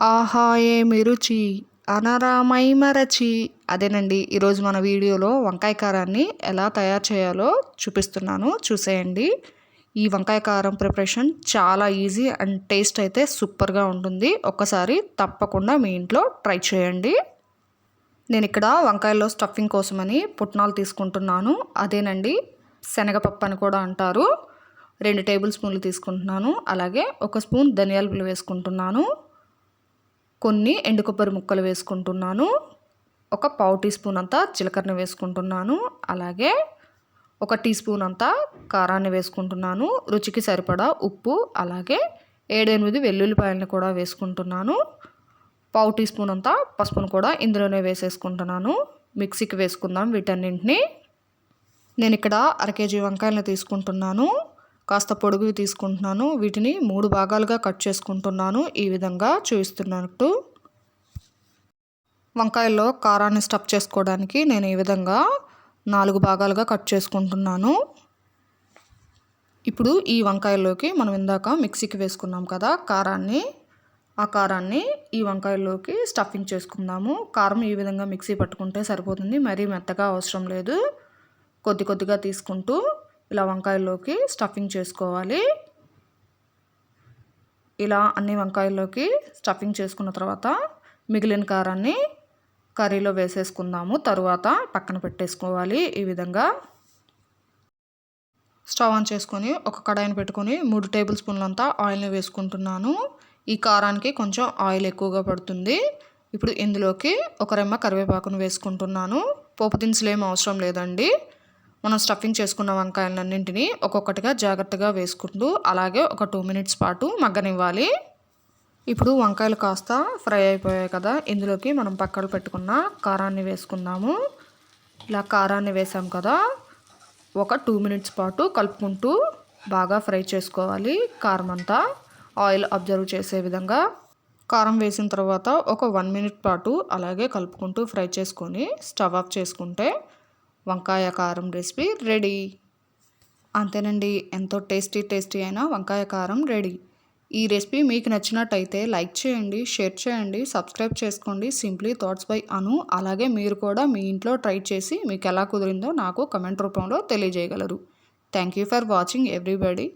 ఆహాయే ఏమి రుచి అనరామై మరచి అదేనండి ఈరోజు మన వీడియోలో వంకాయ కారాన్ని ఎలా తయారు చేయాలో చూపిస్తున్నాను. చూసేయండి. ఈ వంకాయ కారం ప్రిపరేషన్ చాలా ఈజీ అండ్ టేస్ట్ అయితే సూపర్గా ఉంటుంది. ఒక్కసారి తప్పకుండా మీ ఇంట్లో ట్రై చేయండి. నేను ఇక్కడ వంకాయల్లో స్టఫింగ్ కోసమని పుట్నాలు తీసుకుంటున్నాను. అదేనండి శనగపప్పు అని కూడా అంటారు. రెండు టేబుల్ స్పూన్లు తీసుకుంటున్నాను. అలాగే ఒక స్పూన్ ధనియాల వేసుకుంటున్నాను. కొన్ని ఎండు కొబ్బరి ముక్కలు వేసుకుంటున్నాను. ఒక పావు టీ స్పూన్ అంతా జీలకర్ర వేసుకుంటున్నాను. అలాగే ఒక టీ స్పూన్ అంతా కారాన్ని వేసుకుంటున్నాను. రుచికి సరిపడా ఉప్పు అలాగే ఏడెనిమిది వెల్లుల్లిపాయలను కూడా వేసుకుంటున్నాను. పావు టీ స్పూన్ అంతా పసుపును కూడా ఇందులోనే వేసేసుకుంటున్నాను. మిక్సీకి వేసుకుందాం వీటన్నింటినీ. నేను ఇక్కడ అర కేజీ వంకాయలను తీసుకుంటున్నాను. కాస్త పొడుగు తీసుకుంటున్నాను. వీటిని మూడు భాగాలుగా కట్ చేసుకుంటున్నాను. ఈ విధంగా చూపిస్తున్నట్టు. వంకాయల్లో కారాన్ని స్టఫ్ చేసుకోవడానికి నేను ఈ విధంగా నాలుగు భాగాలుగా కట్ చేసుకుంటున్నాను. ఇప్పుడు ఈ వంకాయల్లోకి మనం ఇందాక మిక్సీకి వేసుకున్నాం కదా కారాన్ని. ఆ కారాన్ని ఈ వంకాయల్లోకి స్టఫింగ్ చేసుకుందాము. కారం ఈ విధంగా మిక్సీ పట్టుకుంటే సరిపోతుంది. మరీ మెత్తగా అవసరం లేదు. కొద్ది కొద్దిగా తీసుకుంటూ ఇలా వంకాయల్లోకి స్టఫింగ్ చేసుకోవాలి. ఇలా అన్ని వంకాయల్లోకి స్టఫింగ్ చేసుకున్న తర్వాత మిగిలిన కారాన్ని కర్రీలో వేసేసుకుందాము. తరువాత పక్కన పెట్టేసుకోవాలి ఈ విధంగా. స్టవ్ ఆన్ చేసుకొని ఒక కడాయిని పెట్టుకొని మూడు టేబుల్ స్పూన్లంతా ఆయిల్ని వేసుకుంటున్నాను. ఈ కారానికి కొంచెం ఆయిల్ ఎక్కువగా పడుతుంది. ఇప్పుడు ఇందులోకి ఒక రెమ్మ కరివేపాకును వేసుకుంటున్నాను. పోపు దినుసులు ఏం అవసరం లేదండి. మనం స్టఫింగ్ చేసుకున్న వంకాయలన్నింటినీ ఒక్కొక్కటిగా జాగ్రత్తగా వేసుకుంటూ అలాగే ఒక టూ మినిట్స్ పాటు మగ్గనివ్వాలి. ఇప్పుడు వంకాయలు కాస్త ఫ్రై అయిపోయాయి కదా ఇందులోకి మనం పక్కన పెట్టుకున్న కారాన్ని వేసుకుందాము. ఇలా కారాన్ని వేసాం కదా ఒక టూ మినిట్స్ పాటు కలుపుకుంటూ బాగా ఫ్రై చేసుకోవాలి కారం అంతా. ఆయిల్ అబ్జర్వ్ చేసే విధంగా కారం వేసిన తర్వాత ఒక వన్ మినిట్ పాటు అలాగే కలుపుకుంటూ ఫ్రై చేసుకొని స్టవ్ ఆఫ్ చేసుకుంటే వంకాయ కారం రెసిపీ రెడీ. అంతేనండి ఎంతో టేస్టీ టేస్టీ అయిన వంకాయ కారం రెడీ. ఈ రెసిపీ మీకు నచ్చినట్టయితే లైక్ చేయండి షేర్ చేయండి సబ్స్క్రైబ్ చేసుకోండి. Simply thoughts by Anu. అలాగే మీరు కూడా మీ ఇంట్లో ట్రై చేసి మీకు ఎలా కుదిరిందో నాకు కమెంట్ రూపంలో తెలియజేయగలరు. Thank you for watching everybody.